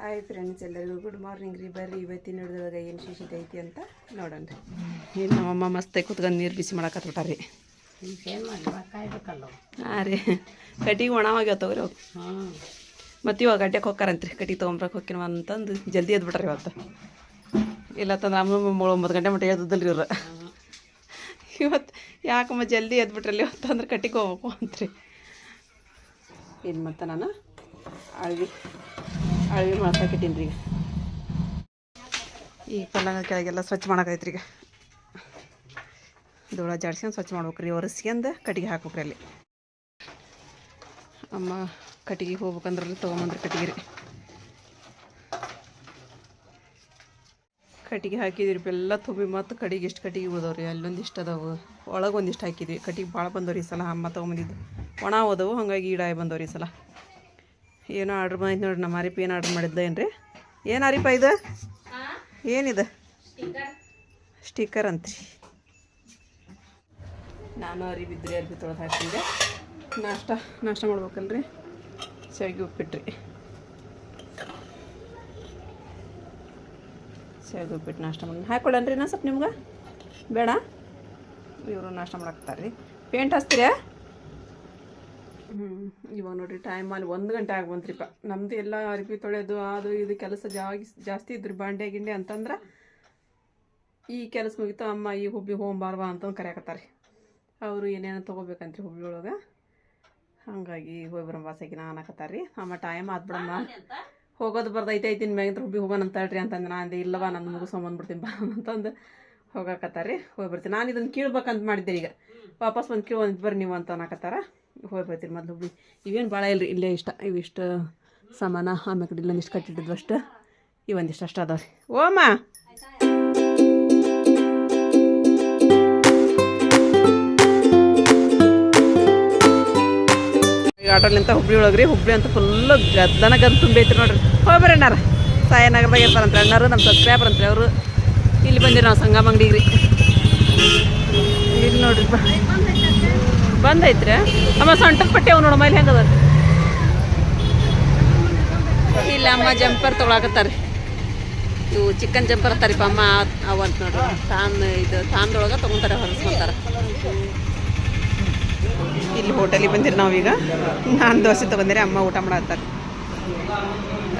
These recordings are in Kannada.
ಹಾಯ್ ಫ್ರೆಂಡ್ಸ್ ಎಲ್ಲರಿಗೂ ಗುಡ್ ಮಾರ್ನಿಂಗ್ ರೀ. ಬರ್ರಿ ಇವತ್ತಿನ ಹಿಡಿದೊಳಗೆ ಏನು ಶಿಶಿತ ಐತಿ ಅಂತ ನೋಡೋಣ ರೀ. ಏನು ನಮ್ಮಮ್ಮ ಮಸ್ತಾಗಿ ಕುತ್ಕೊಂಡು ನೀರು ಬಿಸಿ ಮಾಡಕತ್ಬಿಟ್ಟಾರಿ ಕಾಯ್ಬೇಕಲ್ಲ ಹಾಂ ರೀ. ಕಟ್ಟಿಗೆ ಒಣ ಹೋಗ್ಯಾವ ತಗೋರಿ ಅವು ಹಾಂ. ಮತ್ತು ಇವಾಗ ಅಡ್ಡಕ್ಕೆ ಹೋಗ್ಕಾರಂತ್ರಿ ಕಟ್ಟಿಗೆ ತೊಗೊಂಬ್ರಕ್ಕೆ ಹೋಗ್ಕಿನ ಅಂತಂದು ಜಲ್ದಿ ಎದ್ಬಿಟ್ರಿ ಇವತ್ತು. ಇಲ್ಲ ತಂದ್ರೆ ಅಮ್ಮ ಒಂಬತ್ತು ಗಂಟೆ ಮಟ್ಟ ಎದ್ದಲ್ರಿ ಇವ್ರು. ಇವತ್ತು ಯಾಕಮ್ಮ ಜಲ್ದಿ ಎದ್ಬಿಟ್ರಲ್ಲಿ ಇವತ್ತಂದ್ರೆ ಕಟ್ಟಿಗೆ ಹೋಗ್ಬೇಕು ಅಂತ್ರಿ. ಏನು ಮತ್ತೆ ನಾನು? ಅಳ್ವಿ ಅಳ್ವಿ ಮಾಡ್ಸಾಕಿಟ್ಟೀನಿ ರೀ. ಈಗ ಪಲ್ಲಂಗ ಕೆಳಗೆಲ್ಲ ಸ್ವಚ್ಛ ಮಾಡಕೈತ್ರಿ ಈಗ. ಧೂಳ ಜಾಡ್ಸ್ಕೊಂಡು ಸ್ವಚ್ಛ ಮಾಡ್ಬೇಕು ರೀ ಒರೆಸ್ಕೊಂಡು ಕಟ್ಟಿಗೆ ಹಾಕ್ಬೇಕ್ರಿ ಅಲ್ಲಿ. ಅಮ್ಮ, ಕಟ್ಟಿಗೆ ಹೋಗ್ಬೇಕಂದ್ರಲ್ಲಿ ತೊಗೊಂಬಂದ್ರಿ ಕಟ್ಟಿಗೆ ರೀ. ಕಟ್ಟಿಗೆ ಹಾಕಿದ್ರಿ ಎಲ್ಲ ತುಂಬಿ ಮತ್ತು ಕಟ್ಟಿಗೆ ಎಷ್ಟು ಕಟ್ಟಿಗೆ ಉಳ್ದವ್ರಿ ಅಲ್ಲೊಂದು ಇಷ್ಟು ಅದಾವು. ಒಳಗೆ ಒಂದಿಷ್ಟು ಹಾಕಿದ್ವಿ, ಕಟ್ಟಿಗೆ ಭಾಳ ಬಂದವ್ರಿ ಈ ಸಲ ಅಮ್ಮ ತೊಗೊಂಬಂದಿದ್ದು. ಒಣ ಹೋದವು, ಹಾಗಾಗಿ ಈಡಾಯಿ ಬಂದವ್ರಿ ಈ ಸಲ. ಏನೋ ಆರ್ಡ್ರ್ ಮಾಡಿದ್ ನೋಡ್ರಿ, ನಮ್ಮ ಅರಿಪ ಏನು ಆರ್ಡ್ರ್ ಮಾಡಿದ್ದ ಏನು ರೀ ಏನು ಅರಿಪ ಇದು? ಏನಿದೆ? ಸ್ಟಿಕ್ಕರ್ ಅಂತ್ರಿ. ನಾನು ಅರಿಬಿದ್ರಿ ಅರ್ಬಿ ತೊಳೆದು ಹಾಕಿದ್ದೆ ನಾಷ್ಟ ನಾಷ್ಟ ಮಾಡ್ಬೇಕಲ್ರಿ? ಶಾವಿಗೆ ಉಪ್ಪಿಟ್ರಿ. ಶಾವಿಗೆ ಉಪ್ಪಿಟ್ಟು ನಾಷ್ಟ ಮಾಡಿ ಹಾಕೊಳ್ಳನ್ರಿ ನಾ ಸ್ವಲ್ಪ ನಿಮ್ಗೆ. ಬೇಡ? ಇವರು ನಾಷ್ಟ ಮಾಡಾಕ್ತಾರೆ ರೀ ಪೇಂಟ್ ಹಚ್ತೀರಾ? ಹ್ಞೂ ಇವಾಗ ನೋಡ್ರಿ ಟೈಮ್ ಅಲ್ಲಿ ಒಂದು ಗಂಟೆ ಆಗಿ ಬಂತ್ರಿಪ್ಪ ನಮ್ಮದು ಎಲ್ಲ ಅರ್ಬಿ ತೊಳೆದು ಅದು ಇದು ಕೆಲಸ ಜಾಸ್ತಿ ಇದ್ರಿ ಬಾಂಡೆ ಗಿಂಡೆ ಅಂತಂದ್ರೆ ಈ ಕೆಲಸ ಮುಗಿತು ಅಮ್ಮ ಈ ಹುಬ್ಬಿ ಹೋಗ್ಬಾರ್ವಾ ಅಂತಂದು ಕರೆಯಕತ್ತಾರೆ. ಅವರು ಏನೇನು ತೊಗೋಬೇಕಂತ್ರಿ ಹುಬ್ಬಿ ಒಳಗೆ? ಹಾಗಾಗಿ ಹೋಗಿ ಬರೋ ಬಾಸಾಕಿನ ಅನ್ನಕತ್ತಾರೆ. ರೀ ಅಮ್ಮ ಟೈಮ್ ಆದ್ಬಿಡಮ್ಮ ಹೋಗೋದು ಬರ್ದೈತೆ ಐತಿನ ಮ್ಯಾಗಿಂದ ಹುಬ್ಬಿ ಹೋಗೋಣ ಅಂತ ಹೇಳ್ರಿ ಅಂತಂದು ನಾನು ಅಂದೆ ಇಲ್ಲವ ನಾನು ಮುಗಿಸ್ಕೊಂಬಂದ್ಬಿಡ್ತೀನಿ ಬಾ ಅಂತಂದು ಹೋಗಾಕತ್ತಾರೆ. ರೀ ಹೋಗಿ ಬರ್ತೀನಿ. ನಾನು ಇದನ್ನು ಕೀಳ್ಬೇಕಂತ ಮಾಡಿದ್ದೆ ಈಗ. ವಾಪಸ್ ಕೇಳಿ ಒಂದು ಬರ್ರಿ ನೀವು ಅಂತ ಅನ್ನಕತ್ತಾರ. ಹೋಗಿ ಮೊದಲು ಹುಬ್ಳಿ ಇವೇನು ಭಾಳ ಇಲ್ರಿ, ಇಲ್ಲೇ ಇಷ್ಟ, ಇವಿಷ್ಟು ಸಾಮಾನ, ಆಮೇಲೆ ಕಡೆ ಇಲ್ಲೊಂದಿಷ್ಟು ಕಟ್ಟಿಟ್ಟಿದ್ವು ಅಷ್ಟು. ಇವೊಂದಿಷ್ಟು ಅಷ್ಟು ಅದಾವೆ ರೀ ಈಗ ಆಟೋಲಿಂತ ಹುಬ್ಳಿ ಒಳಗ್ರಿ, ಹುಬ್ಳಿ ಅಂತ ಫುಲ್ಲು ಗದ್ದನ ಗದ್ದು ತುಂಬೈತ್ರಿ ನೋಡ್ರಿ. ಹೋಗಿ ಬರ್ರಿ ಅಣ್ಣಾರ ಸಾಯನಗರದಾಗ ಇರ್ತಾರಂತ್ರಿ ಅಣ್ಣಾರು ನಮ್ಮ ಸಬ್ಸ್ಕ್ರೈಬರ್ ಅಂತ್ರಿ ಅವರು. ಇಲ್ಲಿ ಬಂದಿರಿ ನಾವು ಸಂಗಮ ಅಂಗಡಿಗೆ ರೀ ಇಲ್ಲಿ ನೋಡ್ರಿ ಬ. ಬಂದೈತ್ರಿ. ಅಮ್ಮ ಸೊಂಟದ ಪಟ್ಟಿ ಅವ್ ನೋಡಮ್ಮ ಇಲ್ಲಿ ಹೆಂಗದ ಇಲ್ಲ ಅಮ್ಮ, ಜಂಪರ್ ತೊಗೊಳಕತ್ತಾರೆ ಇವು ಚಿಕನ್ ಜಂಪರ್ ಅತ್ತಾರಿಪ್ಪ ಅಮ್ಮ ಅವಂತ ಅಂತ ನೋಡ್ರಿ. ತಾನ್ ಇದು ತಾನ್ದೊಳಗೆ ತೊಗೊಂತಾರೆ, ಹೊರಸ್ಕೊಂತಾರೆ. ಇಲ್ಲಿ ಹೋಟೆಲಿಗೆ ಬಂದಿರಿ ನಾವೀಗ. ನಾನು ದೋಸೆ ತೊಗೊಂಡಿರಿ, ಅಮ್ಮ ಊಟ ಮಾಡತ್ತಾರೆ.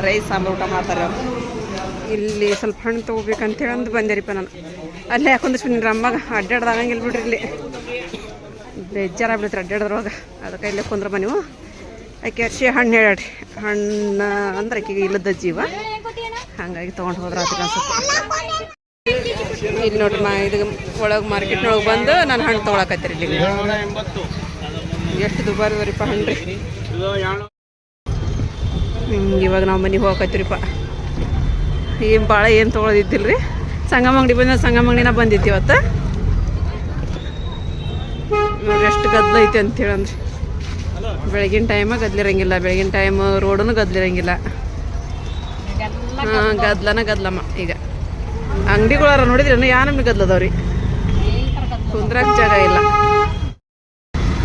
ರೈಸ್, ಸಾಂಬಾರು ಊಟ ಮಾಡ್ತಾರೆ ಇಲ್ಲಿ ಸ್ವಲ್ಪ ಹಣ್ಣು ತೊಗೋಬೇಕಂತೇಳಿ ಅಂದು ಬಂದಿರಿಪ್ಪ ನಾನು. ಅಲ್ಲೇ ಹಾಕೊಂದಿಸ್ಬಿಟ್ರಿ ಅಮ್ಮಗೆ ಅಡ್ಡಾಡ್ದಾಗಂಗಿಲ್ಲ ಬಿಡ್ರಿ ಇಲ್ಲಿ. ಬೇಜಾರಾಗ್ಬಿಡ್ತ್ರಿ ಅಡ್ಡಾಡೋದ್ರೊಳಗೆ ಅದಕ್ಕೆ ಇಲ್ಲೇ ಕುಂದ್ರ ನೀವು ಆಕೆ ಅರ್ಶಿ ಹಣ್ಣು ಹೇಳಿ ಹಣ್ಣು ಅಂದ್ರೆ ಆಕೆಗೆ ಇಲ್ಲದ ಜೀವ. ಹಂಗಾಗಿ ತೊಗೊಂಡು ಹೋದ್ರೆ ಅದಕ್ಕೆ ಅನ್ಸುತ್ತೆ. ಇಲ್ಲಿ ನೋಡ್ರಿ ಮಾ, ಇದು ಒಳಗೆ ಮಾರ್ಕೆಟ್ನೊಳಗೆ ಬಂದು ನಾನು ಹಣ್ಣು ತೊಗೊಳಕತ್ತೀರಿ ಇಲ್ಲಿ. ಎಷ್ಟು ದುಬಾರಿ ಬರೀಪ್ಪ ಹಣ್ಣು ರೀ. ಇವಾಗ ನಾವು ಮನೆಗೆ ಹೋಗಕತ್ತೀರಿಪ್ಪ. ಏನು ಭಾಳ ಏನು ತೊಗೊಳೋದಿದ್ದಿಲ್ಲ ರೀ ಸಂಗಮ ಅಂಗಡಿ ಬಂದ ಸಂಗಮ ಅಂಗಡಿನ ಬಂದಿತ್ತು ಇವತ್ತು. ನೋಡ್ರಿ ಎಷ್ಟು ಗದ್ದಲ ಐತಿ ಅಂತೇಳಿ ಅಂದ್ರೆ ಬೆಳಗಿನ ಟೈಮ ಗದ್ಲಿರಂಗಿಲ್ಲ ಬೆಳಗಿನ ಟೈಮ್ ರೋಡನು ಗದ್ಲಿರಂಗಿಲ್ಲ ಹಾಂ ಗದ್ಲನ ಗದ್ಲಮ್ಮ ಈಗ. ಅಂಗಡಿಗಳಾರ ನೋಡಿದ್ರೆ ಯಾ ನಮ್ಗೆ ಗದ್ಲದವ್ರಿ ಕುಂದ್ರಾಕ್ ಜಾಗ ಇಲ್ಲ.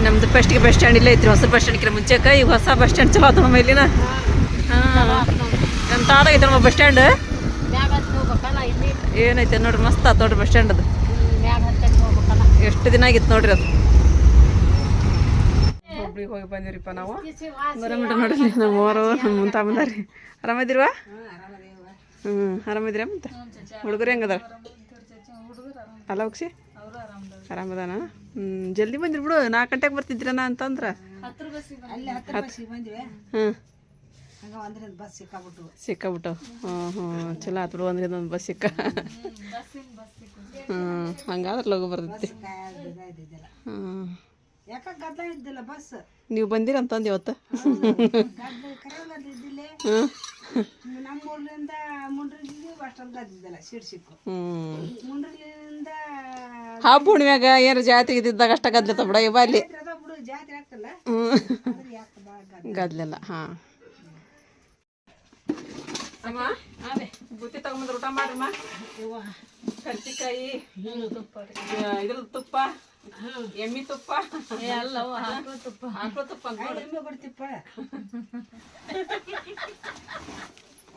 ನಮ್ದು ಫಸ್ಟಿಗೆ ಬಸ್ ಸ್ಟ್ಯಾಂಡ್ ಇಲ್ಲ ಐತ್ರಿ ಹೊಸ ಬಸ್ ಸ್ಟ್ಯಾಂಡ್ಕಿರ ಮುಂಚೆಕ ಈಗ ಹೊಸ ಬಸ್ ಸ್ಟ್ಯಾಂಡ್ ಚಲೋ ಆತ ನಮ್ಮ ಇಲ್ಲಿನ. ಹಾಂ ನಮ್ಮ ತಾತ ಐತೆ ನಮ್ಮ ಬಸ್ ಸ್ಟ್ಯಾಂಡ್ ಏನೈತೆ ನೋಡ್ರಿ ಮಸ್ತ್ ಆತ ನೋಡ್ರಿ ಬಸ್ ಸ್ಟ್ಯಾಂಡ್ ಅದು. ಎಷ್ಟು ದಿನ ಆಗಿತ್ತು ನೋಡ್ರಿ ಅದು? ಹುಬ್ಳಿಗೆ ಹೋಗಿ ಬಂದಿವ್ರಿಪ್ಪ ನಾವು. ಬರಮಿಟ ನೋಡ್ರಿ ನಮ್ಮ ಅವರು ನಮ್ಮ ತಮ್ಮದಾರಿ. ಆರಾಮದಿರ್ವಾ ಹ್ಞೂ ಆರಾಮದಿರ ಮತ್ತೆ? ಹುಡುಗರು ಹೆಂಗದಾರ? ಅಲ್ಲ ಹೋಗ್ಸಿ ಆರಾಮದಾನ? ಹ್ಞೂ ಜಲ್ದಿ ಬಂದಿರಿ ಬಿಡು. ನಾಲ್ಕು ಗಂಟೆಗೆ ಬರ್ತಿದ್ರನ ಅಂತಂದ್ರೆ? ಹ್ಞೂ ಸಿಕ್ಕಾಬಿಟ್ಟು. ಹ್ಞೂ ಹ್ಞೂ ಚಲೋ ಆತು ಬಿಡು ಅಂದ್ರೆ ಒಂದು ಬಸ್ ಸಿಕ್ಕ. ಹ್ಞೂ ಹಂಗಾದ್ರೆ ಲಗು ಬರ್ತೈತಿ. ಹ್ಞೂ ಯಾಕ ಗದ್ಲ ಇದ್ದಿಲ್ಲ ಬಸ್ ನೀವು ಬಂದಿರ ಅಂತಂದು ಇವತ್ತು ಇದ್ದಿಲ್ಲ? ಹ್ಞೂ ನಮ್ಮ ಊರ್ಲಿಂದ ಮುಂಡ್ರಿಗೆ ಅಷ್ಟೊಂದು ಗದ್ದಿದ್ದಲ್ಲ ಸಿಡ್ಸಿಕ್ಕು ಹ್ಞೂ ಮುಂಡ್ರಿಲಿಂದ ಹಬ್ಬ ಹುಣ್ಮ್ಯಾಗ ಏನು ಜಾತ್ರೆ ಇದ್ದಿದ್ದಾಗ ಅಷ್ಟ ಗದ್ಲತ್ತ ಬಿಡ ಇವ ಅಲ್ಲಿ. ಜಾತ್ರೆ ಆಗ್ತಲ್ಲ? ಗದ್ಲ ಹಾಂ. ಅಮ್ಮ ಬುತ್ತಿ ತಗೊಂಬಂದ್ರೆ ಊಟ ಮಾಡ್ರಮ್ಮ ಕರ್ಚಿಕಾಯಿ ಇದ್ರ ತುಪ್ಪ. ಎಮ್ಮಿ ತುಪ್ಪ. ಅಲ್ಲವ ಹಾಕೋ ತುಪ್ಪ. ಆಕಳ ತುಪ್ಪ. ಎಮ್ಮೆ ಬಿಡ್ತಿಪ್ಪ.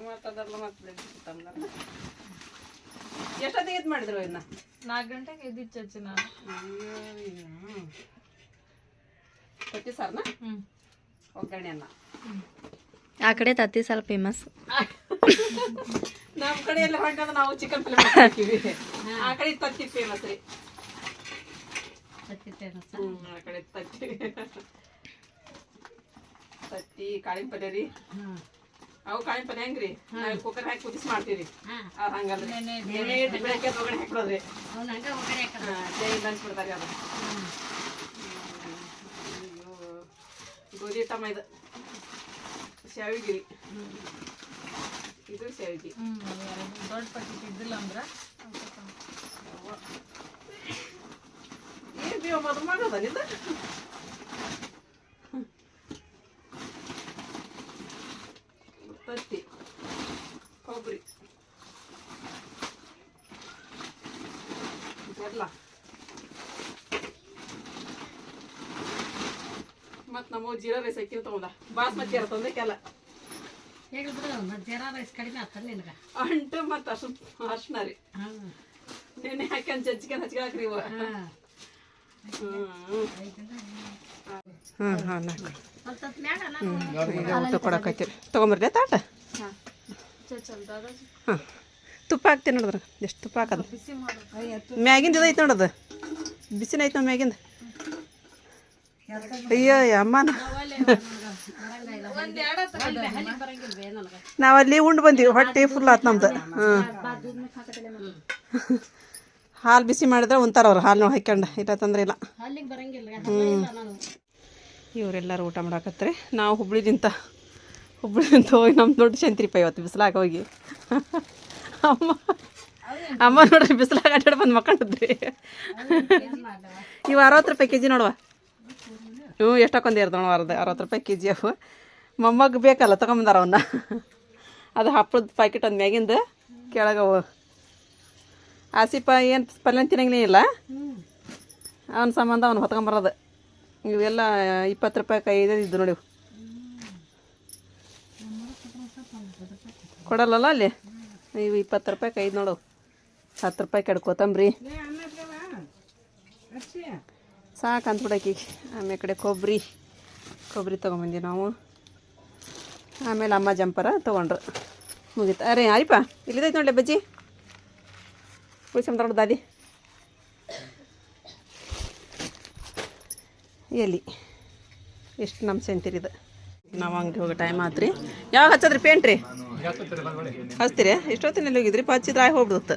ಮತ್ತೆ ಅದೆಲ್ಲ ಮತ್ತೆ ಎಷ್ಟೊತ್ತಿಗೆ ಇದು ಮಾಡಿದ್ರು ಇನ್ನ? ನಾಲ್ಕು ಗಂಟೆಗೆ ಎದ್ದಿತ್ತು ಚಚ್ಚಿ ನಾನು. ತತ್ತಿ ಸಾರ್ನ? ಹ್ಞೂ ಒಗ್ಗರಣೆ ಅನ್ನ ಆ ಕಡೆ ತತ್ತಿ ಸಾಲ ಫೇಮಸ್ ನಮ್ಮ ಕಡೆ ಎಲ್ಲ ಹೊಂಟದ ನಾವು ಚಿಕನ್ ಪಲ್ಯ ಮಾಡ್ತೀವಿ ಆ ಕಡೆ ತತ್ತಿ ಫೇಮಸ್ ರೀ. ಆ ಕಡೆ ತತ್ತಿ ತತ್ತಿ ಕಾಳಿನ ಪಲ್ಯ ರೀ. ಅವು ಕಾಳಿನ ಪಲ್ಯ ಹೆಂಗ್ರಿ? ನಾವು ಕುಕ್ಕರ್ ಹಾಕಿ ಕುದಿಸಿ ಮಾಡ್ತೀವಿ ಅದು ಹಂಗಲ್ರಿ. ಹಾಕ್ಬಿಡೋದ್ರಿ. ಅನ್ಸ್ಬಿಡ್ತಾರೆ ಅದು. ಗೋಧಿ ಹಿಟ್ಟಮ್ಮ ಇದು. ಶಾವಿಗಿರಿ. ಇದು ಶಾವಿಗೆ. ದೊಡ್ಡ ಪಟ್ಟಿ ಇದ್ದಿಲ್ಲ ಅಂದ್ರೆ. ಏನ್ ಬೀವ ಮದು ಮಾಡೋದ ನಿಂದ? ತತ್ತಿ ಕೊಬ್ಬರಿ ಎಲ್ಲ ಮತ್ ನಮ್ಮ ಜೀರಾ ರೈಸ್ ಅಕ್ಕಿ ತಗೊಂಡ. ಬಾಸ್ಮತಿ ಅರ ತಂದಕ್ಕೆಲ್ಲ ಅಂಟು ಮತ್ತೆ ಅಷ್ಟು ಅರ್ಶನ ರೀ. ನೆನೆ ಹಾಕ್ಯಂಡ್ ಜಜ್ಜಿಗೆ ಹಚ್ಗೆ ಹಾಕ್ರಿ ಇವ. ಹ್ಮ್ ಹಾಂ ನಾಲ್ಕು. ಊಟ ಕೊಡಕತ್ತೀರಿ ತೊಗೊಂಬರ್ಲಿ ತಾಟ? ಹಾಂ ತುಪ್ಪ ಹಾಕ್ತೀನಿ ನೋಡಿದ್ರ ಎಷ್ಟು ತುಪ್ಪ ಹಾಕದ? ಮ್ಯಾಗಿಂದ ಇದೈತೆ ನೋಡದು ಬಿಸಿನ ಐತೆ ನೋಡಿ ಮ್ಯಾಗಿಂದ. ಅಯ್ಯೋ ಅಮ್ಮನ. ನಾವಲ್ಲಿ ನಾವು ಉಂಡು ಬಂದೀವಿ ಹೊಟ್ಟೆ ಫುಲ್ ಆತು ನಮ್ದು. ಹಾಂ ಹಾಲು ಬಿಸಿ ಮಾಡಿದ್ರೆ ಉಂತಾರ ಅವ್ರು ಹಾಲು ಹಾಕ್ಯಂಡು ಇಲ್ಲ ತೊಂದರೆ ಇಲ್ಲ. ಹ್ಞೂ ಇವರೆಲ್ಲರೂ ಊಟ ಮಾಡಾಕತ್ರಿ ನಾವು ಹುಬ್ಳಿದಿಂತ ಹುಬ್ಳಿದಿಂತ ಹೋಗಿ ನಮ್ಮ ದೊಡ್ಡ ಶಂತ್ರಿಪ ಇವತ್ತು ಬಿಸಿಲಾಗ ಹೋಗಿ. ಅಮ್ಮ ಅಮ್ಮ ನೋಡ್ರಿ ಬಿಸಿಲಾಗ ಅಡ್ಡಾಡ್ ಬಂದು ಮಕ್ಕಳಿದ್ರಿ ಇವು ಅರವತ್ತು ರೂಪಾಯಿ ಕೆ ಜಿ ನೋಡುವ. ಇವು ಎಷ್ಟು ಹಾಕೊಂಡಿ ನೋಡುವ ಅರ್ಧ ಅರವತ್ತು ರೂಪಾಯಿ ಕೆ ಜಿ ಅವು. ಮೊಮ್ಮಗ ಬೇಕಲ್ಲ ತೊಗೊಂಬಂದಾರ ಅವನ್ನ ಅದು ಹಪ್ಪಳದ ಪ್ಯಾಕೆಟ್ ಒಂದು ಮ್ಯಾಗಿಂದು ಕೆಳಗೆ ಅವು. ಆಸಿಪ ಏನು ಪಲ್ಯ ತಿನ್ನಂಗೇ ಇಲ್ಲ? ಅವನ ಸಂಬಂಧ ಅವ್ನು ಹೊತ್ಕೊಂಬರೋದು. ಇವೆಲ್ಲ ಇಪ್ಪತ್ತು ರೂಪಾಯಿ ಐದು ಇದ್ದು ನೋಡಿ ಕೊಡಲ್ಲಲ್ಲ ಅಲ್ಲಿ? ಇವು ಇಪ್ಪತ್ತು ರೂಪಾಯಿ ಕೈದು ನೋಡು. ಹತ್ತು ರೂಪಾಯಿ ಕೆಡ್ಕೋತಂಬ್ರಿ ಕೊತ್ತಂಬ್ರಿ. ಸಾಕು ಅಂದ್ಬಿಡಕಿ ಆಮೇಲೆ ಕಡೆ ಕೊಬ್ಬರಿ. ಕೊಬ್ಬರಿ ತೊಗೊಂಬಂದಿ ನಾವು. ಆಮೇಲೆ ಅಮ್ಮ ಜಂಪರ ತೊಗೊಂಡ್ರು. ಮುಗೀತು. ಅರೆ ಆರಿಪ ಇಲ್ಲಿದೈತೆ ನೋಡಿ ಬಜ್ಜಿ? ಉಳಿಸ್ಕೊಂಡ್ರ ದಾದಿ. ಎಲ್ಲಿ ಎಷ್ಟು ನಮ್ಮ ಸೆಂತಿರಿದು ನಾವು ಅಂಗಡಿ ಹೋಗೋ ಟೈಮ್ ಆತ್ರಿ. ಯಾವಾಗ ಹಚ್ಚದ್ರಿ ಪೇಂಟ್ ರೀ? ಹಚ್ತೀರಿ? ಎಷ್ಟೊತ್ತಿನಲ್ಲಿ ಹೋಗಿದ್ರಿ? ಹಚ್ಚಿದ್ರೆ ಆಗಿ ಹೋಗ್ಬಿಡುತ್ತೆ.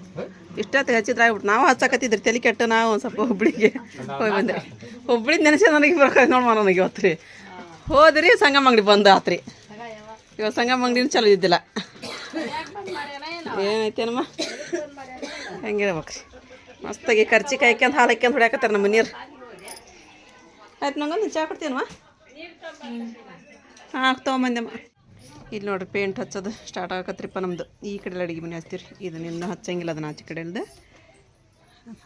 ಇಷ್ಟೊತ್ತಿಗೆ ಹಚ್ಚಿದ್ರೆ ಆಗ್ಬಿಟ್ಟು ನಾವು ಹಚ್ಚಕತ್ತಿದ್ರಿ. ತಲೆ ಕೆಟ್ಟು ನಾವು ಒಂದು ಸ್ವಲ್ಪ ಹುಬ್ಳಿಗೆ ಹೋಗಿ ಬಂದ್ರಿ ಹುಬ್ಳಿ ನೆನೆಸಿ ನನಗೆ ಬರ್ಕ ನೋಡ್ಮ ನನಗೆ ಇವತ್ತು ರೀ. ಹೋದ್ರಿ ಸಂಗಮ ಅಂಗಡಿ ಬಂದು ಆತ್ರಿ. ಇವಾಗ ಸಂಗಮ ಅಂಗಡಿನೂ ಚಲೋ ಇದ್ದಿಲ್ಲ. ಏನೈತೇನಮ್ಮ? ಹಂಗಿರ್ಬೇಕು ರೀ ಮಸ್ತಾಗಿ ಕರ್ಚಿ ಹಾಕ್ಯಂದು ಹಾಲು ಹಾಕ್ಯಂದು ಹೊಡ್ಯಾಕತ್ತಾರ ನಮ್ಮ ನೀರು ಆಯ್ತು ನಂಗೊಂದು ಚಾ ಕೊಡ್ತೀನಮ್ಮ ಹಾಂ ತೊಗೊಂಬಂದೆಮ್ಮ ಇಲ್ಲಿ ನೋಡ್ರಿ ಪೇಂಟ್ ಹಚ್ಚೋದು ಸ್ಟಾರ್ಟ್ ಆಗಕತ್ರಿಪ್ಪ ನಮ್ದು. ಈ ಕಡೆ ಅಡುಗೆ ಮನೆ ಹಚ್ತೀರಿ ಇದನ್ನ ಇನ್ನೂ ಹಚ್ಚಂಗಿಲ್ಲ ಅದನ್ನ ಆಚೆ ಕಡೆ ಇಲ್ದೆ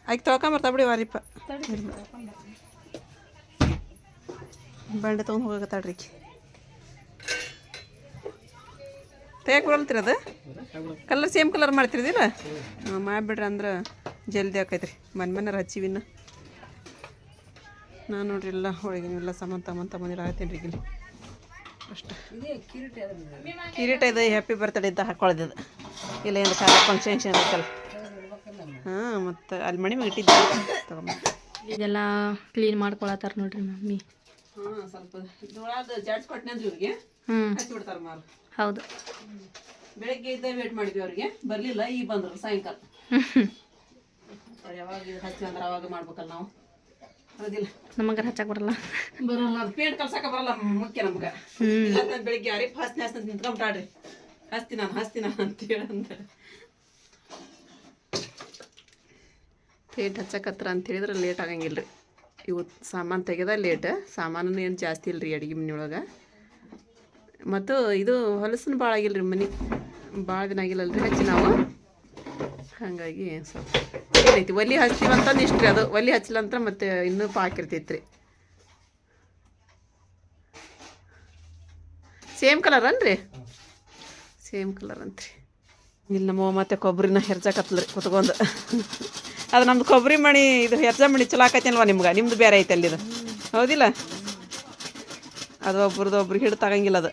ಆಯ್ತು ತೊಳ್ಕೊಂಬರ್ತಾ ಬಿಡಿ ವಾರಿಪ್ಪ. ಬಂಡೆ ತೊಗೊಂಡು ಹೋಗಕತ್ತಾಳ್ರಿ ಈಕಿ ತೆಗಿಯಕ್ಕೆ ಬರಲ್ತೀರಿ ಅದು? ಕಲರ್ ಸೇಮ್ ಕಲರ್ ಮಾಡ್ತಿರದಿಲ್ಲ ಹಾಂ, ಮಾಡಿಬಿಡ್ರಿ ಅಂದ್ರೆ ಜಲ್ದಿ ಆಕೈತ್ರಿ. ಮನೆ ಮನೆಯವ್ರು ಹಚ್ಚಿವಿನ್ನ ನಾನು ನೋಡ್ರಿ ಎಲ್ಲ ಹೋಳಿಗೆನೆಲ್ಲ ಸಾಮಾನು ತಗೊಂಡ್ ತಗೊಂಡಿಲ್ಲ ಆಗ್ತೀನಿ ರೀ ಇಲ್ಲಿ ಅಷ್ಟು. ಕಿರೀಟ ಇದೆ ಹ್ಯಾಪಿ ಬರ್ತ್ಡೇ ಇದ್ದ ಹಾಕೊಳ್ಳೋದು ಇಲ್ಲ ಏನು ಕಾಲ ಫಂಕ್ಷನ್ ಇರುತ್ತಲ್ಲ ಹಾಂ, ಮತ್ತು ಅಲ್ಲಿ ಮಣಿ ಇಟ್ಟಿದ್ದೆ ತಗೊಂಬ ಇದೆಲ್ಲ ಕ್ಲೀನ್ ಮಾಡ್ಕೊಳತ್ತಾರ ನೋಡ್ರಿ ಮಮ್ಮಿ. ಹಾಂ ಸ್ವಲ್ಪ ಜೋಳದ ಜಾಡ್ಸ್ ಕೊಟ್ಟನೆ ಅಂದ್ರೆ ಇವ್ರಿಗೆ. ಹಚ್ಚಿ ಬಿಡ್ತಾರೆ ಮಾರು. ಹೌದು. ಬೆಳಗ್ಗೆ ಇದ್ದ ವೇಟ್ ಮಾಡಿದ್ವಿ ಅವ್ರಿಗೆ. ಬರಲಿಲ್ಲ ಈಗ ಬಂದ್ರು ಸಾಯಂಕಾಲ. ಯಾವಾಗ ಇದು ಹಚ್ಚಿ ಅಂದ್ರೆ ಅವಾಗ ಮಾಡ್ಬೇಕಲ್ಲ ನಾವು. ಹೌದಿಲ್ಲ ನಮಗ ಹಚ್ಚಕ್ಕೆ ಬರಲ್ಲ. ಬರಲ್ಲ ಅದು ಪೇಂಟ್ ಕಲ್ಸಕ್ಕೆ ಬರಲ್ಲ ಮುಖ್ಯ ನಮ್ಗೆ. ಇಲ್ಲ ಅಂತ ಬೆಳಿಗ್ಗೆ ಯಾರಿಗೆ ಹಸ್ತಿ ಹಸ್ತಿ ನಿಂತ್ಕೊಂಬಿಟ್ಟಾಡ್ರಿ ಹಸ್ತಿ ನಾನು ಹಸ್ತಿ ನಾನು ಅಂತ ಪೇಂಟ್ ಹಚ್ಚಕತ್ರ ಅಂತ ಹೇಳಿದ್ರೆ ಲೇಟ್ ಆಗಂಗಿಲ್ಲ ರೀ ಇವತ್ತು ಸಾಮಾನು ತೆಗೆದ ಲೇಟ್ ಸಾಮಾನು ಏನು ಜಾಸ್ತಿ ಇಲ್ಲ ರೀ ಅಡುಗೆ ಮನೆಯೊಳಗೆ ಮತ್ತು ಇದು ಹೊಲಸನ್ನು ಭಾಳ ಆಗಿಲ್ಲ ರೀ ಮನೆ. ಭಾಳ ದಿನ ಆಗಿಲ್ಲ ಅಲ್ರಿ ಹಚ್ಚಿ ನಾವು. ಹಾಗಾಗಿ ಸ್ವಲ್ಪ ಏನೈತಿ? ಒಲಿ ಹಚ್ತೀವಂತಂದು ಇಷ್ಟು ರೀ ಅದು. ಒಲಿ ಹಚ್ಚಲ ಅಂತ ಮತ್ತೆ ಇನ್ನೂ ಪಾಕಿರ್ತೈತೆ ರೀ ಸೇಮ್ ಕಲರ್ ಅನ್ರಿ ಸೇಮ್ ಕಲರ್ ಅಂತ್ರಿ. ಇಲ್ಲಿ ನಮ್ಮ ಮತ್ತೆ ಕೊಬ್ಬರಿನ ಹೆರ್ಜಾಕತ್ತಲ್ರಿ ಕುತ್ಕೊಂಡು. ಅದು ನಮ್ದು ಕೊಬ್ಬರಿ ಮಣಿ ಇದು ಹೆರ್ಜ ಮಣಿ ಚಲೋ ಅಲ್ವಾ ನಿಮ್ಗೆ? ನಿಮ್ದು ಬೇರೆ ಐತೆ ಅಲ್ಲಿ ಇದು. ಹೌದಿಲ್ಲ? ಅದು ಒಬ್ರದ್ದು ಒಬ್ರಿಗೆ ಹಿಡಿದು ತಗಂಗಿಲ್ಲ ಅದು.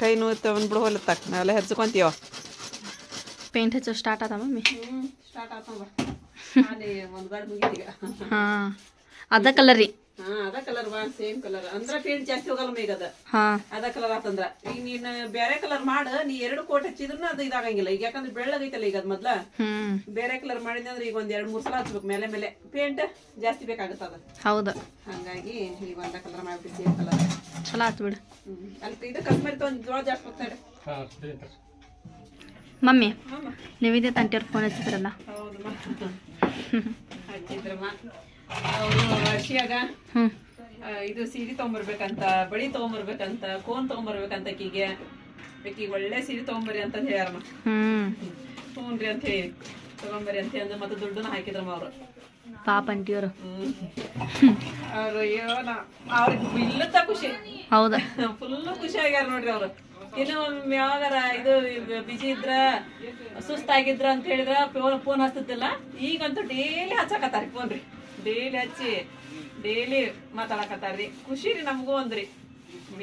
ಕೈ ನೋವು ತಗೊಂಡ್ಬಿಡು ತಕ್ಕ ನಾವೆಲ್ಲ ಹೆರ್ಚ್ಕೊಂತೀವ ಪೇಂಟ್ ಹಚ್ಚೋ ಸ್ಟಾರ್ಟ್ ಆದ ಮಮ್ಮಿ? ಸ್ಟಾರ್ಟ್ ಹಾಂ. ಅದ ಕಲರ್ ರೀ. ಅದ ಕಲರ್ ಬಾ ಸೇಮ್ ಕಲರ್ ಅಂದ್ರೆ ಪೇಂಟ್ ಜಾಸ್ತಿ ಹೋಗಲ್ಲ ಈಗ ಅದ. ಹಾಂ. ಅದ ಕಲರ್ ಆತಂದ್ರ. ಈಗ ನೀನ್ ಬೇರೆ ಕಲರ್ ಮಾಡ ನೀ ಎರಡು ಕೋಟ್ ಹಚ್ಚಿದ್ರು ಅದು ಇದಾಗಂಗಿಲ್ಲ. ಈಗ ಯಾಕಂದ್ರೆ ಬೆಳ್ಳಗೈತಲ್ಲ ಈಗ ಅದ್ ಮೊದ್ಲ. ಹ್ಞೂ ಬೇರೆ ಕಲರ್ ಮಾಡಿದ್ದೆ ಅಂದ್ರೆ ಈಗ ಒಂದ್ ಎರಡ್ ಮೂರ್ ಸಲ ಹಚ್ಬೇಕು. ಮೇಲೆ ಮೇಲೆ ಪೇಂಟ್ ಜಾಸ್ತಿ ಬೇಕಾಗತ್ತದ ಹೌದ ಹೌದು. ಹಂಗಾಗಿ ಈಗ ಒಂದ ಕಲರ್ ಮಾಡ್ಬಿಟ್ಟು ಸೇಮ್ ಕಲರ್ ಚಲೋ ಆತ್ ಬಿಡು. ಅಲ್ಲಿ ಇದು ಕಸ್ಮರಿ ಒಂದ್ ಜೋಳ ಜಾಸ್ತಿ ಹೋಗ್ತಾರೆ ಮಮ್ಮಿ ನೀವಿದೆ ತಂಟಿಯವ್ರು ಫೋನ್ ಹಚ್ಚಿದ್ರಲ್ಲ. ಹೌದಮ್ಮ ಹಚ್ಚಿದ್ರಮ್ಮ. ಹ್ಞೂ ಇದು ಸೀರೆ ತೊಗೊಂಬರ್ಬೇಕಂತ ಬಳಿ ತೊಗೊಂಬರ್ಬೇಕಂತ ಕೋನ್ ತೊಗೊಂಬರ್ಬೇಕಂತ ಆಕಿಗೆ ಆಕಿಗೆ ಒಳ್ಳೆ ಸೀರೆ ತೊಗೊಂಬರ್ರಿ ಅಂತ ಹೇಳ್ಯಾರಮ್ಮ. ಹ್ಞೂ ರೀ ಅಂತ ಹೇಳಿ ತಗೊಂಬರ್ರಿ ಅಂತ ಹೇಳಿ ಮತ್ತೆ ದುಡ್ಡನ್ನ ಹಾಕಿದ್ರಮ್ಮ ಅವರು. ಪಾಪ ಅಂಟಿಯವರು. ಅವ್ರಿಗೆ ಇಲ್ಲತ್ತ ಖುಷಿ. ಹೌದಾ. ಫುಲ್ ಖುಷಿ ಆಗ್ಯಾರ ನೋಡ್ರಿ ಅವ್ರು. ಇನ್ನು ಯಾವಾಗಾರ ಇದು ಬಿಜಿ ಇದ್ರ ಸುಸ್ತಾಗಿದ್ರ ಅಂತ ಹೇಳಿದ್ರ ಫೋನ್ ಫೋನ್ ಹಚ್ಚತಿಲ್ಲ ಈಗಂತೂ ಡೈಲಿ ಹಚ್ಚಕತ್ತಾರ ಫೋನ್ ರೀ. ಡೈಲಿ ಹಚ್ಚಿ ಡೈಲಿ ಮಾತಾಡಕತ್ತಾರ್ರಿ. ಖುಷಿ ರೀ ನಮಗೂ ಒಂದ್ರಿ.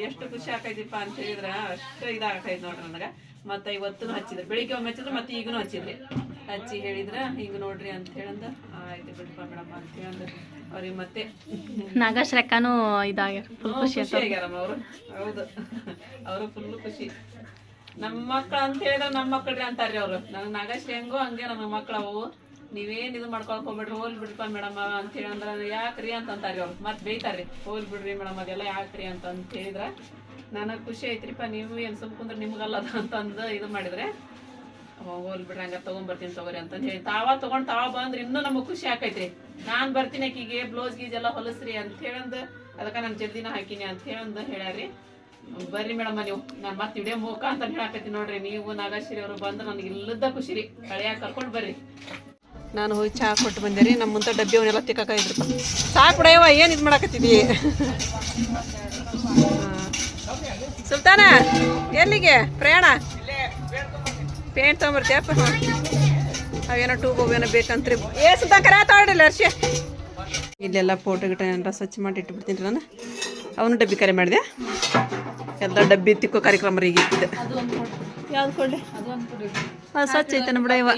ಎಷ್ಟು ಖುಷಿ ಆಕೈತಿಪ್ಪ ಅಂತ ಹೇಳಿದ್ರ ಅಷ್ಟು ಇದಾಗೈತಿ ನೋಡ್ರಿ ನನಗ. ಮತ್ತೆ ಇವತ್ತು ಹಚ್ಚಿದ್ರು. ಬೆಳಿಗ್ಗೆ ಒಮ್ಮೆ ಹಚ್ಚಿದ್ರು ಮತ್ತೆ ಈಗನು ಹಚ್ಚಿದ್ರಿ. ಹಚ್ಚಿ ಹೇಳಿದ್ರ ಹಿಂಗ ನೋಡ್ರಿ ಅಂತ ಹೇಳಂದ. ಆಯ್ತು ಬಿಡಪ್ಪ ಮೇಡಮ್ ಅಂತ ಹೇಳಂದ. ಅವ್ರಿಗೆ ಮತ್ತೆ ನಾಗೇಶ್ ರೆಕ್ಕಾನು ಇದಾಗ್ಯಾರ ಫುಲ್ ಖುಷಿ ಖುಷಿ ಆಗ್ಯಾರಮ್ಮ ಅವರು. ಹೌದು. ಅವರು ಫುಲ್ ಖುಷಿ. ನಮ್ಮ ಮಕ್ಳು ಅಂತ ಹೇಳಿದ್ರೆ ನಮ್ಮ ಮಕ್ಕಳ್ರಿ ಅಂತಾರ್ರಿ ಅವ್ರು. ನನಗೆ ನಾಗಶ್ರೀ ಹೆಂಗೋ ಹಂಗೆ ನನ್ನ ಮಕ್ಳು ಅವು. ನೀವೇನ್ ಇದು ಮಾಡ್ಕೊಳಕ್ ಹೋಗ್ಬೇಡ್ರಿ, ಹೋಲ್ ಬಿಡ್ಪ ಮೇಡಮ್ ಅಂತ ಹೇಳಂದ್ರ ಯಾಕ್ರಿ ಅಂತ ಅಂತಾರ್ರಿ ಅವ್ರು. ಮತ್ತೆ ಬೈತಾರ್ರಿ, ಹೋಲ್ ಬಿಡ್ರಿ ಮೇಡಮ್ ಅದೆಲ್ಲ ಯಾಕ್ರಿ ಅಂತ ಅಂತ ಹೇಳಿದ್ರ. ನನಗೆ ಖುಷಿ ಐತ್ರಿಪ್ಪ, ನೀವು ಏನ್ ಸುಮ್ ಕುಂದ್ರೆ ನಿಮ್ಗಲ್ಲ ಅದು ಅಂತಂದು ಇದು ಮಾಡಿದ್ರೆ. ಹೋಲ್ ಬಿಡ್ರಿ ಹಂಗ ತಗೊಂಬರ್ತೀನಿ ತಗೋರಿ ಅಂತ ಹೇಳಿ. ತಾವ ತಗೊಂಡ್ ತಾವ ಬಂದ್ರೆ ಇನ್ನೂ ನಮಗ್ ಖುಷಿ ಆಕೈತ್ರಿ. ನಾನ್ ಬರ್ತೀನಿ ಆಕಿಗೆ, ಬ್ಲೌಸ್ ಗೀಜ್ ಎಲ್ಲ ಹೊಲಸ್ರಿ ಅಂತ ಹೇಳಂದು, ಅದಕ್ಕ ನಾನು ಜಲ್ದಿನ ಹಾಕಿನಿ ಅಂತ ಹೇಳಂದು ಹೇಳ್ಯಾರಿ ಬರ್ರಿ ಮೇಡಮ್ ನೀವು, ನಾನು ಮತ್ತೆ ಇಡೇ ಮುಖ ಅಂತ ಹೇಳಾಕತ್ತೀನಿ ನೋಡ್ರಿ. ನೀವು ನಾಗಶ್ರೀ ಅವರು ಬಂದ್ರೆ ನನಗೆ ಇಲ್ಲದ ಖುಷಿ ರೀ. ಹಳೆಯಾಗ ಕರ್ಕೊಂಡು ಬರ್ರಿ. ನಾನು ಹೋಗಿ ಚಹಾ ಕೊಟ್ಟು ಬಂದೆ ರೀ ನಮ್ಮ ಮುಂದೆ ಡಬ್ಬಿ ಅವನ್ನೆಲ್ಲ ತಿಕ್ಕಾಕ ಇದ್ರು. ಸಾಕು ಬಿಡಯವ ಏನು ಇದು ಮಾಡಾಕತ್ತಿದ್ದಿ ಸುಲ್ತಾನ, ಎಲ್ಲಿಗೆ? ಪ್ರಯಾಣ? ಪೇಂಟ್ ತೊಗೊಂಬರ್ತೀಯಪ್ಪ ಅವೇನೋ ಟೂಬ್, ಅವೇನೋ ಬೇಕಂತ್ರಿ. ಏ, ಸುಲ್ತಾನ, ಕರೆ ತಾಡಿಲ್ಲ ಅರ್ಷಿ ಇಲ್ಲೆಲ್ಲ ಫೋಟೋ ಗಿಟ ಏನಾರ ಸ್ವಚ್ಛ ಮಾಡಿ ಇಟ್ಬಿಡ್ತೀನಿ ನಾನು. ಅವನು ಡಬ್ಬಿ ಕರೆ ಮಾಡಿದೆ. ಎಲ್ಲ ಡಬ್ಬಿ ತಿಕ್ಕೋ ಕಾರ್ಯಕ್ರಮ ರೀ ಈಗ ಯಾವ್ದು ಕೊಡ್ಲಿ? ಸ್ವಚ್ಛ ಐತನ ಬಿಡ ಇವ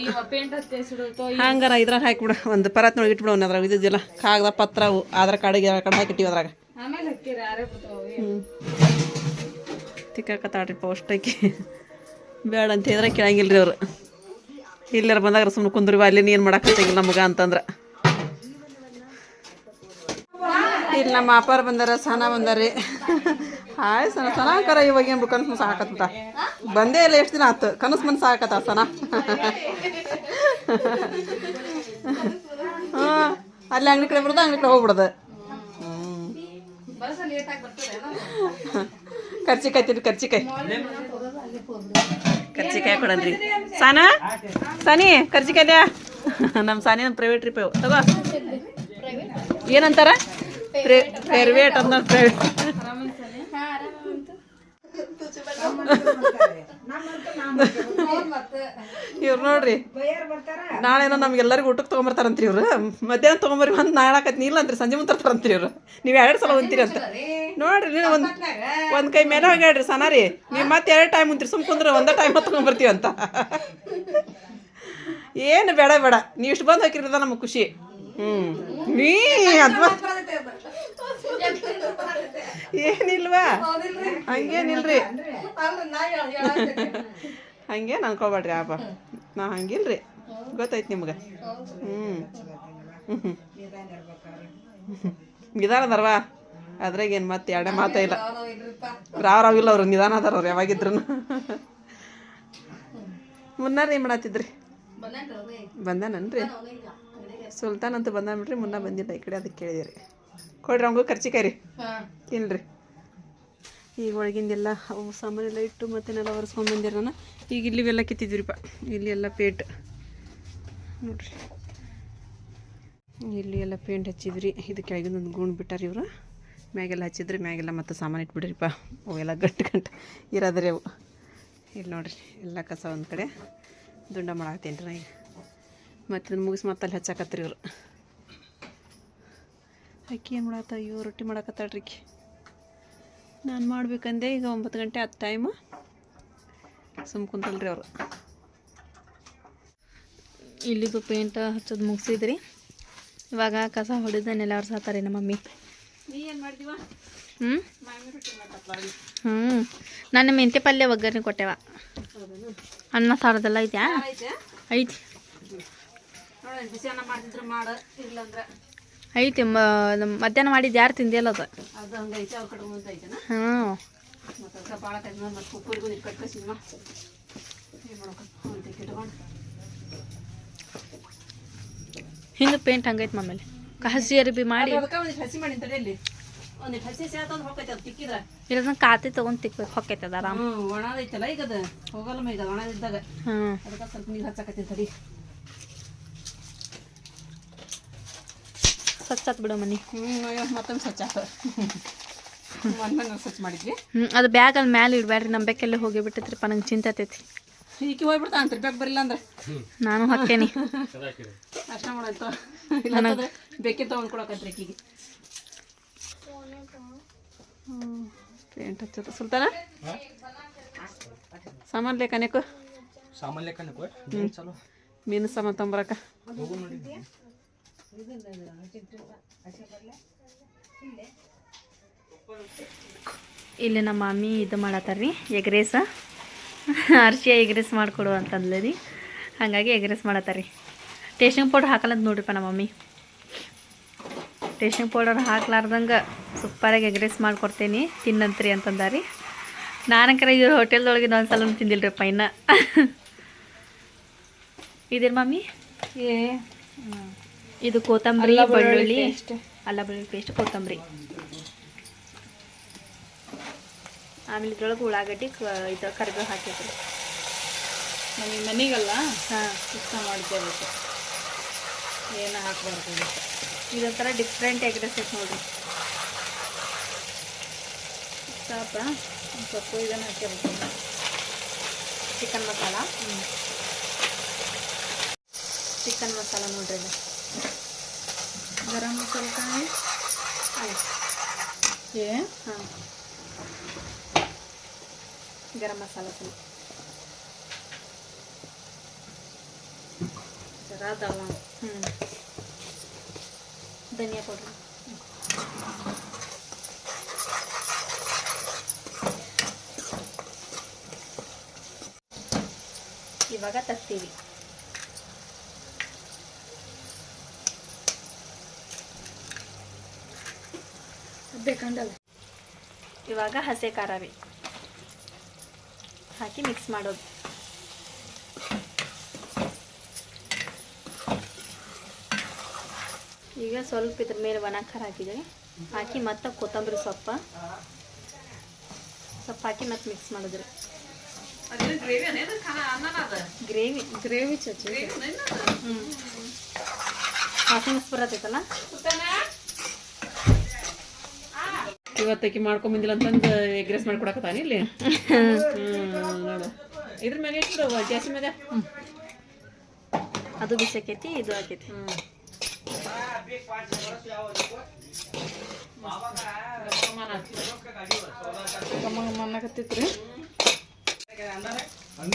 ಹಂಗಾರ ಇದ್ರಾಗ ಹಾಕಿಬಿಡು ಒಂದು ಪರತ್ನೊಳಗೆ ಇಟ್ಬಿಡು ಅವ್ನು ಅದ್ರಾಗ ಇದ್ದಿದ್ದಿಲ್ಲ. ಕಾಗದ ಪತ್ರ ಅವು ಆಧಾರ್ ಕಾರ್ಡಿಗೆ ಕಡೆ ಹಾಕಿಟ್ಟಿವಿ ಅದ್ರಾಗ. ಹ್ಞೂ ತಿಕ್ಕಾಕತ್ತಾಡ್ರಿ ಪೌಷ್ಟಕ್ಕೆ ಬೇಡ ಅಂತ ಹೇಳಿದ್ರೆ ಕೇಳಂಗಿಲ್ಲ ರೀ ಅವ್ರು. ಇಲ್ಲಾರ ಬಂದಾಗ ಸುಮ್ಮನೆ ಕುಂದ್ರಿ ಅಲ್ಲಿ ಏನು ಮಾಡಕ್ಕಾಗಿಲ್ಲ ನಮಗೆ ಅಂತಂದ್ರೆ. ಇಲ್ಲಿ ನಮ್ಮ ಅಪ್ಪಾರ ಬಂದಾರ ಸನ ಬಂದಾರಿ ಹಾಯ್ ಸನ ಸನ ಕರ, ಇವಾಗ ಏನು ಕನಸು ಮನಸ್ಸು ಹಾಕತ್ತ ಬಂದೇ ಇಲ್ಲ ಎಷ್ಟು ದಿನ ಆತು? ಕನಸು ಮನಸ್ಸು ಹಾಕತ್ತ ಸನ? ಅಲ್ಲಿ ಅಂಗಡಿ ಕಡೆ ಬಿಡೋದು ಅಂಗಡಿ ಕಡೆ ಹೋಗ್ಬಿಡೋದು. ಕರ್ಚಿಕಾಯಿ ತಿನ್ರಿ ಕರ್ಚಿಕಾಯಿ. ಕರ್ಚಿಕಾಯಿ ಕೊಡನ್ರಿ ಸನಿ? ಸಾನಿ ಕರ್ಚಿಕಾಯ್ದ ನಮ್ಮ ಸಾನಿ ನಮ್ಮ ಪ್ರೈವೇಟ್ ಟ್ರಿಪ್ ತಗೋ. ಏನಂತಾರ? ಪ್ರೈವೇಟ್ ಅಂದ್ರೆ ಪ್ರೈವೇಟ್ ಇವ್ರು ನೋಡ್ರಿ. ನಾಳೆನೋ ನಮ್ಗೆಲ್ಲರಿಗೂ ಊಟಕ್ಕೆ ತೊಗೊಂಬರ್ತಾರಂತ್ರಿ ಇವ್ರು. ಮಧ್ಯಾಹ್ನ ತೊಗೊಂಬರ್ರಿ ಅಂತ ನಾಳಾಕತ್ನಿ ಇಲ್ಲ ಅಂತ್ರಿ, ಸಂಜೆ ಮುಂದೆ ತರ್ತಾರಂತ್ರಿ ಇವ್ರು. ನೀವು ಎರಡು ಸಲ ಹೊಂತೀರಿ ಅಂತ. ನೋಡ್ರಿ ನೀವು ಒಂದು ಒಂದು ಕೈ ಮೇಲೆ ಹೋಗ್ಯಾಡ್ರಿ ಸನ ರೀ ನೀವು ಮತ್ತೆ ಎರಡು ಟೈಮ್ ಉಂತ್ರಿ ಸುಮ್ ಕುಂದ್ರೆ ಒಂದೇ ಟೈಮ್ ತೊಗೊಂಬರ್ತೀವಿ ಅಂತ. ಏನು ಬೇಡ ಬೇಡ. ನೀವು ಇಷ್ಟು ಬಂದು ಹಾಕಿರೋದ ನಮಗೆ ಖುಷಿ. ನೀ ಏನಿಲ್ವಾ? ಹಂಗೇನಿಲ್ರಿ. ಹಂಗೇನು ಅನ್ಕೋಬೇಡ್ರಿ ಆಪ. ನಾ ಹಂಗಿಲ್ರಿ. ಗೊತ್ತೈತೆ ನಿಮ್ಗೆ. ಹ್ಞೂ ಹ್ಞೂ ನಿಧಾನ ಅದಾರವಾ ಅದ್ರಾಗ ಏನು ಮತ್ತೆ ಎರಡೇ ಮಾತೇ ಇಲ್ಲ. ರಾವ್ ರಾವ್ ಇಲ್ಲ ಅವ್ರು ನಿಧಾನ ಅದಾರ ಅವ್ರು ಯಾವಾಗಿದ್ರು ಮುನ್ನಾರ ಏನು ಮಾಡತ್ತಿದ್ರಿ ಬಂದಾನನ್ರಿ ಸುಲ್ತಾನ್ ಅಂತ ಬಂದ ಬಿಡ್ರಿ ಮುನ್ನ ಬಂದಿಲ್ಲ ಈ ಕಡೆ ಅದಕ್ಕೆ ಕೇಳಿದಿರಿ ಕೊಡ್ರಿ ಅವಂಗೂ ಖರ್ಚಿಕಾಯಿ ರೀ. ತಿನ್ರಿ ಈಗ ಒಳಗಿಂದೆಲ್ಲ ಅವು ಸಾಮಾನೆಲ್ಲ ಇಟ್ಟು ಮತ್ತೆನೆಲ್ಲ ಒರೆಸ್ಕೊಂಡ್ಬಂದಿರ ನಾನು. ಈಗ ಇಲ್ಲಿ ಎಲ್ಲ ಕಿತ್ತಿದ್ರಿಪ್ಪ ಇಲ್ಲಿ ಎಲ್ಲ ಪೇಂಟ್. ನೋಡ್ರಿ. ಇಲ್ಲಿ ಎಲ್ಲ ಪೇಂಟ್ ಹಚ್ಚಿದ್ರಿ. ಇದು ಕೆಳಗಿಂದ ಒಂದು ಗುಂಡು ಬಿಟ್ಟಾರ ಇವರು. ಮ್ಯಾಗೆಲ್ಲ ಹಚ್ಚಿದ್ರಿ ಮ್ಯಾಗೆಲ್ಲ ಮತ್ತೆ ಸಾಮಾನು ಇಟ್ಬಿಡ್ರಿಪ್ಪ ಅವೆಲ್ಲ ಗಂಟು ಗಂಟು ಇರೋದ್ರಿ ಅವು. ಇಲ್ಲಿ ನೋಡ್ರಿ ಎಲ್ಲ ಕಸ ಒಂದು ಕಡೆ ದುಂಡ ಮಾಡಾಕತ್ತೀನಿ ರೀ ನಾ ಈಗ. ಮತ್ತೆ ಇದನ್ನ ಮುಗಿಸಿ ಮತ್ತೆ ಅಲ್ಲಿ ಹಚ್ಚಾಕತ್ರಿ ಇವ್ರು. ಅಕ್ಕಿ ಏನು ಮಾಡತ್ತ ಅಯ್ಯೋ ರೊಟ್ಟಿ ಮಾಡಕತ್ತಾಳ್ರಿ ನಾನು ಮಾಡ್ಬೇಕಂದೆ ಈಗ ಒಂಬತ್ತು ಗಂಟೆ ಹತ್ತು ಟೈಮು ಸುಮ್ ಕುಂತಲ್ರಿ ಅವರು. ಇಲ್ಲಿದು ಪೇಂಟ್ ಹಚ್ಚೋದು ಮುಗಿಸಿದ್ರಿ. ಇವಾಗ ಕಸ ಹೊಡೆದ ನೆಲ ಸಾತಾರೆ ನಮ್ಮ ಮಮ್ಮಿ. ಹ್ಞೂ ಹ್ಞೂ ನಾನು ಮೆಂತೆ ಪಲ್ಯ ಒಗ್ಗರಣೆ ಕೊಟ್ಟೆವ. ಅನ್ನ ಸಾರದೆಲ್ಲ ಐತ್ಯಾ? ಐತೆ ಬಿಸಿ ಅನ್ನ ಮಾಡ್ತಿದ್ರೆ ಮಾಡು ಇಲ್ಲಂದ್ರೆ ಐತಿ ಮ ಮಧ್ಯಾಹ್ನ ಮಾಡಿದ್ದು ಯಾರು ತಿಂದಿಲ್ಲ ಅದು. ಅದು ಹಂಗೈತೆ ಅವ್ರ ಕಡೆ ಮುಂದೆ ಐತೆನ? ಹ್ಞೂ ಮತ್ತು ಅದಕ್ಕೆ ಭಾಳ ಕೈ ಮತ್ತು ಕುಕ್ಕರಿಗೂ ನೀರು ಕಟ್ಕಸಿದ್ಮ ಏನು ಮಾಡ್ಬೇಕು ಅಂತ ಇಟ್ಕೊಂಡು. ಹಿಂದೆ ಪೇಂಟ್ ಹಂಗೈತಿ ಮಾಮೇಲೆ. ಹಸಿ ಅರಿಬಿ ಮಾಡಿ. ಅದಕ್ಕೆ ಒಂದಿಟ್ಟು ಹಸಿ ಮಾಡಿ ತಡೆಯಲ್ಲಿ. ಒಂದಿಟ್ಟು ಹಸಿ ಹಸಿ ಆತಂದು ಹೋಗೈತೆ ಅದು ತಿಕ್ಕಿದ್ರೆ. ಇರೋದನ್ನ ಕಾತಿ ತೊಗೊಂಡು ತಿಕ್ಬೇಕು ಹೊಕ್ಕೈತೆ ಅದು ಆರಾಮ್. ಹ್ಞೂ ಒಣದೈತಲ್ಲ ಈಗ ಅದು. ಹೋಗಲ್ಲ ಈಗ ಒಣದಿದ್ದಾಗ. ಹ್ಞೂ ಅದಕ್ಕೆ ಸ್ವಲ್ಪ ನೀರು ಹಚ್ಚಕತ್ತೀನಿ ತಡಿ. ಸ್ವಚ್ಛ ಆತ್ ಬಿಡು ಮನಿ. ಮತ್ತೊಂದು ಸ್ವಚ್ಛ ಸ್ವಚ್ಛ ಮಾಡಿದ್ವಿ. ಹ್ಞೂ ಅದು ಬ್ಯಾಗ್ ಅಲ್ಲಿ ಮ್ಯಾಲೆ ಇಡಬೇಡ್ರಿ ನಮ್ಮ ಬೆಕ್ಕಲ್ಲೇ ಹೋಗಿ ಬಿಟ್ಟೈತ್ರಿಪ್ಪ ನಂಗೆ ಚಿಂತೆ ಆತೈತಿ. ಈಕಿ ಹೋಗ್ಬಿಡ್ತಾ ಅಂತ ಬೇಕು ಬರಿಲ್ಲ ಅಂದ್ರೆ. ನಾನು ಹಾಕೇನಿ ಅಷ್ಟ ಮಾಡಾಯ್ತು ಇಲ್ಲ ಬೇಕೇ ತೊಗೊಂಡು ಕೊಡಕತ್ರಿ ಈಕಿಗೆ. ಪೇಂಟ್ ಹಚ್ಚದ. ಸುಲ್ತಾನ? ಸಾಮಾನು ಲೇಕ ಸಾಮಾನು ಚಲೋ ಮೀನು ಸಾಮಾನು ತೊಂಬರಕ್ಕ ಇಲ್ಲಿ ನಮ್ಮ ಮಮ್ಮಿ ಇದು ಮಾಡತ್ತಾರ್ರಿ ಎಗ್ ರೈಸ ಅರ್ಶಿ ಎಗ್ ರೈಸ್ ಮಾಡಿಕೊಡು ಅಂತಂದ್ಲ ರೀ ಹಾಗಾಗಿ ಎಗ್ ರೈಸ್ ಮಾಡತ್ತಾರ್ರಿ. ಟೇಸ್ಟಿಂಗ್ ಪೌಡ್ರ್ ಹಾಕಲ್ಲಂತ ನೋಡ್ರಿಪ್ಪ ನಮ್ಮ ಮಮ್ಮಿ. ಟೇಸ್ಟಿಂಗ್ ಪೌಡರ್ ಹಾಕ್ಲಾರ್ದಂಗೆ ಸೂಪರಾಗಿ ಎಗ್ ರೈಸ್ ಮಾಡಿಕೊಡ್ತೀನಿ, ತಿನ್ನಂತ್ರಿ ಅಂತಂದಾರಿ ನಾನಂಕರ ಇವ್ರ ಹೋಟೆಲ್ದೊಳಗೆ ಒಂದು ಸಲ ತಿಂದಿಲ್ರಿಪ್ಪ ಇನ್ನು. ಇದೇನು ಮಮ್ಮಿ? ಏ ಇದು ಕೊತ್ತಂಬರಿ ಬೆಳ್ಳುಳ್ಳಿ ಅಲ್ಲ ಬೆಳ್ಳುಳ್ಳಿ ಪೇಸ್ಟ್ ಕೊತ್ತಂಬರಿ. ಆಮೇಲೆ ಇದ್ರೊಳಗೆ ಉಳ್ಳಾಗಡ್ಡಿ ಇದು ಕರಿಬೇವು ಹಾಕಿದ್ರಿ ನಮಗೆ ಮನೆಗಲ್ಲ? ಹಾಂ. ಇಷ್ಟ ಮಾಡ್ಕೋಬೇಕು ಏನು ಹಾಕ್ಬಾರ್ದು. ಇದೊಂಥರ ಡಿಫ್ರೆಂಟ್ ಎಗ್ ರೈಸ್ ಐತೆ ನೋಡ್ರಿ ಸಾಪ ಸ್ವಲ್ಪ ಇದನ್ನು ಹಾಕಿರ್ಬೇಕು ಚಿಕನ್ ಮಸಾಲ ಚಿಕನ್ ಮಸಾಲ ನೋಡ್ರಿ ಇದು ಗರಂ ಮಸಾಲ ಕಾಯಿ ಏ ಹಾಂ ಗರಂ ಮಸಾಲ ಸ್ವಲ್ಪ ಜರ ಅದಾವ ಹ್ಞೂ ಧನಿಯಾ ಪೌಡ್ರ್ ಇವಾಗ ತತ್ತೀವಿ ಇವಾಗ ಹಸೆ ಖಾರ ರೀ ಹಾಕಿ ಮಿಕ್ಸ್ ಮಾಡೋದು. ಈಗ ಸ್ವಲ್ಪ ಇದ್ರ ಮೇಲೆ ಒಣ ಖಾರ ಹಾಕಿದ್ದೀನಿ ಹಾಕಿ ಮತ್ತೆ ಕೊತ್ತಂಬರಿ ಸೊಪ್ಪ. ಸೊಪ್ಪು ಹಾಕಿ ಮತ್ತೆ ಮಿಕ್ಸ್ ಮಾಡಿದ್ರಿ. ಗ್ರೇವಿ. ಗ್ರೇವಿ ಗ್ರೇವಿ ಚಚ್ಚಿ ಹ್ಞೂ ಹ್ಞೂ ವಾಸನೆ ಬರತ್ತೈತಲ್ಲ ಇವತ್ತಕ್ಕೆ ಮಾಡ್ಕೊಂಬಂದಿಲ್ಲ ಅಂತಂದು ಎಗ್ ರೈಸ್ ಮಾಡ್ಕೊಡಕತ್ತಾನ ಇಲ್ಲಿ? ನೋಡು. ಇದ್ರ ಮ್ಯಾಗ ಎಷ್ಟು ಜಾಸ್ತಿ ಮ್ಯಾಗ? ಅದು ಬಿಸಾಕೈತಿ ಇದು ಹಾಕೈತಿ ಅನ್ನಕತ್ತಿತ್ರಿ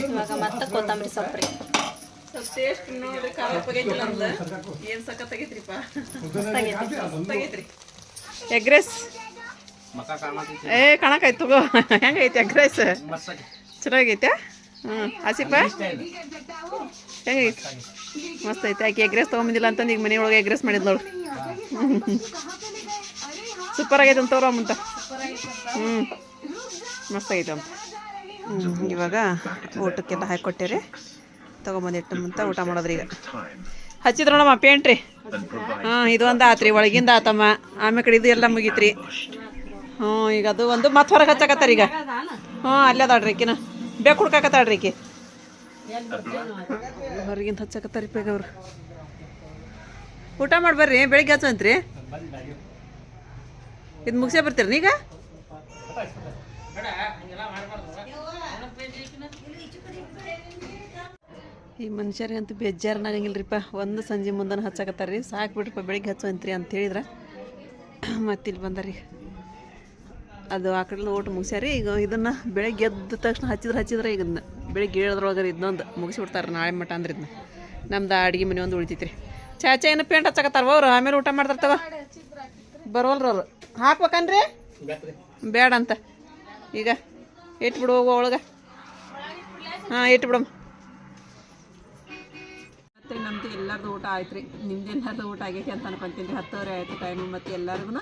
ಇವಾಗ ಮತ್ತೆ ಕೊತ್ತಂಬರಿ ಸೊಪ್ಪು ರೀ. ಸ್ವಲ್ಪ ಟೇಸ್ಟ್ ನೋಡಿ ಖಾರ ಉಪ್ಪಾಗೈತಿಲ್ಲ ಅಂದ. ಏನು ಸಖತ್ತಾಗೈತ್ರಿಪ್ಪ? ಸಖತ್ತಾಗೈತ್ರಿ. ಎಗ್ ರೈಸ್ ಏ ಕಾಣಕೈತಿ ತಗೋ. ಹೆಂಗೈತೆ ಎಗ್ ರೈಸ್ ಚೆನ್ನಾಗೈತೆ? ಹ್ಞೂ ಆಸಿಪ ಹೆಂಗೈತೆ? ಮಸ್ತ್ ಐತೆ ಆಕೆ ಎಗ್ ರೈಸ್ ತೊಗೊಂಬಂದಿಲ್ಲ ಅಂತಂದು ಈಗ ಮನೆಯೊಳಗೆ ಎಗ್ ರೈಸ್ ಮಾಡಿದ್ ನೋಡು. ಸೂಪರ್ ಆಗೈತೆ ಅಂತ ತೋರ ಅಂತ. ಹ್ಞೂ ಮಸ್ತ್ ಆಗೈತೆ ಅಂತ. ಹ್ಞೂ ಇವಾಗ ಊಟಕ್ಕೆಲ್ಲ ಹಾಕಿಕೊಟ್ಟೇರಿ ತೊಗೊಂಬಂದಿಟ್ಟು ಮುಂತ ಊಟ ಮಾಡೋದ್ರಿ ಈಗ. ಹಚ್ಚಿದ್ರು ನೋಡಮ್ಮ ಪೇಂಟ್ ರೀ? ಹಾಂ ಇದು ಒಂದು ಆತ್ರಿ, ಒಳಗಿಂದ ಆತಮ್ಮ. ಆಮೇಕಡೆ ಕಡೆ ಇದು ಎಲ್ಲ ಮುಗೀತ್ರಿ. ಹ್ಞೂ, ಈಗ ಅದು ಒಂದು ಮತ್ತೆ ಹೊರಗೆ ಹಚ್ಚಕತ್ತಾರ ಈಗ. ಹ್ಞೂ, ಅಲ್ಲೇ ಅದಾಳ್ರಿ ಈಕಿನ. ಬೇಕು ಹುಡ್ಕಾಕತ್ತಾಡ್ರಿ ಈಕಿ. ಹೊರಗಿಂದ ಹಚ್ಚಕತ್ತಾರಿ ಬೇಗ ಅವ್ರು ಊಟ ಮಾಡಿ ಬರ್ರಿ, ಬೆಳಿಗ್ಗೆ ಹಚ್ಚಂತ್ರಿ ಇದು ಮುಗಿಸೇ ಬರ್ತೀರಿ ಈಗ ಈ ಮನುಷ್ಯರಿಗಂತೂ ಬೇಜಾರನಾಗಂಗಿಲ್ರಿಪ್ಪ ಒಂದು ಸಂಜೆ ಮುಂದನ ಹಚ್ಚಾಕತ್ತಾರ ರೀ. ಸಾಕು ಬಿಡ್ರಿಪ್ಪ ಬೆಳಿಗ್ಗೆ ಹಚ್ಚಂತ್ರಿ ಅಂತ ಹೇಳಿದ್ರೆ. ಮತ್ತಿಲ್ಲಿ ಬಂದಾರಿ ಅದು ಆ ಕಡೆ ಓಟ್ ಮುಗಿಸ್ಯಾರಿ. ಈಗ ಇದನ್ನು ಬೆಳಗ್ಗೆ ಎದ್ದ ತಕ್ಷಣ ಹಚ್ಚಿದ್ರೆ ಹಚ್ಚಿದ್ರೆ ಈಗ ಇದನ್ನ ಬೆಳಿಗ್ಗೆ ಏಳದ್ರೊಳಗೆ ಇದನ್ನೊಂದು ಮುಗಿಸ್ಬಿಡ್ತಾರೆ ನಾಳೆ ಮಟ ಅಂದ್ರೆ ಇದನ್ನ ನಮ್ದು ಅಡುಗೆ ಮನೆ ಒಂದು ಉಳಿತೈತ್ರಿ. ಚಾಚಾ ಏನು ಪೇಂಟ್ ಹಚ್ಚಕತ್ತಾರವ ಅವ್ರು? ಆಮೇಲೆ ಊಟ ಮಾಡ್ತಾರ್ತವ ಬರೋಲ್ರ ಅವ್ರು. ಹಾಕ್ಬೇಕನ್ರಿ? ಬೇಡ ಅಂತ. ಈಗ ಇಟ್ಬಿಡು ಹೋಗು ಒಳಗೆ ಹಾಂ, ಇಟ್ಬಿಡಮ್ಮ. ಮತ್ತೆ ಎಲ್ಲರದು ಊಟ ಆಯ್ತು ರೀ. ನಿಮ್ದು ಎಲ್ಲರದು ಊಟ ಆಗೈತಿ ಅಂತ ಅನ್ಕೊಂತೀನಿ ರೀ ಹತ್ತುವರೆ ಆಯಿತು ಟೈಮು ಮತ್ತು ಎಲ್ಲರಿಗೂ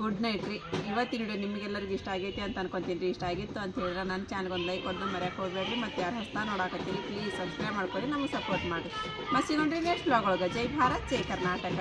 ಗುಡ್ ನೈಟ್ ರೀ. ಇವತ್ತಿನ ವಿಡಿಯೋ ನಿಮಗೆಲ್ಲರಿಗೂ ಇಷ್ಟ ಆಗೈತಿ ಅಂತ ಅನ್ಕೊಂತೀನಿ ರೀ ಇಷ್ಟ ಆಗಿತ್ತು ಅಂತ ಹೇಳಿದ್ರೆ ನನ್ನ ಚಾನಲ್ಗೆ ಒಂದು ಲೈಕ್ ಕೊಡ್ದು ಮರ್ಯಾಕೆ ಹೋಗ್ಬೇಡ್ರಿ. ಮತ್ತು ಯಾರು ಹೊಸ ನೋಡಾಕತ್ತೀರಿ ಪ್ಲೀಸ್ ಸಬ್ಸ್ಕ್ರೈಬ್ ಮಾಡ್ಕೊಳ್ಳಿ ನಮಗೆ ಸಪೋರ್ಟ್ ಮಾಡಿರಿ. ಮತ್ತೆ ಸಿಗೋಣ್ರಿ ನೆಕ್ಸ್ಟ್ ಬ್ಲಾಗ್ ಒಳಗೆ. ಜೈ ಭಾರತ್, ಜೈ ಕರ್ನಾಟಕ.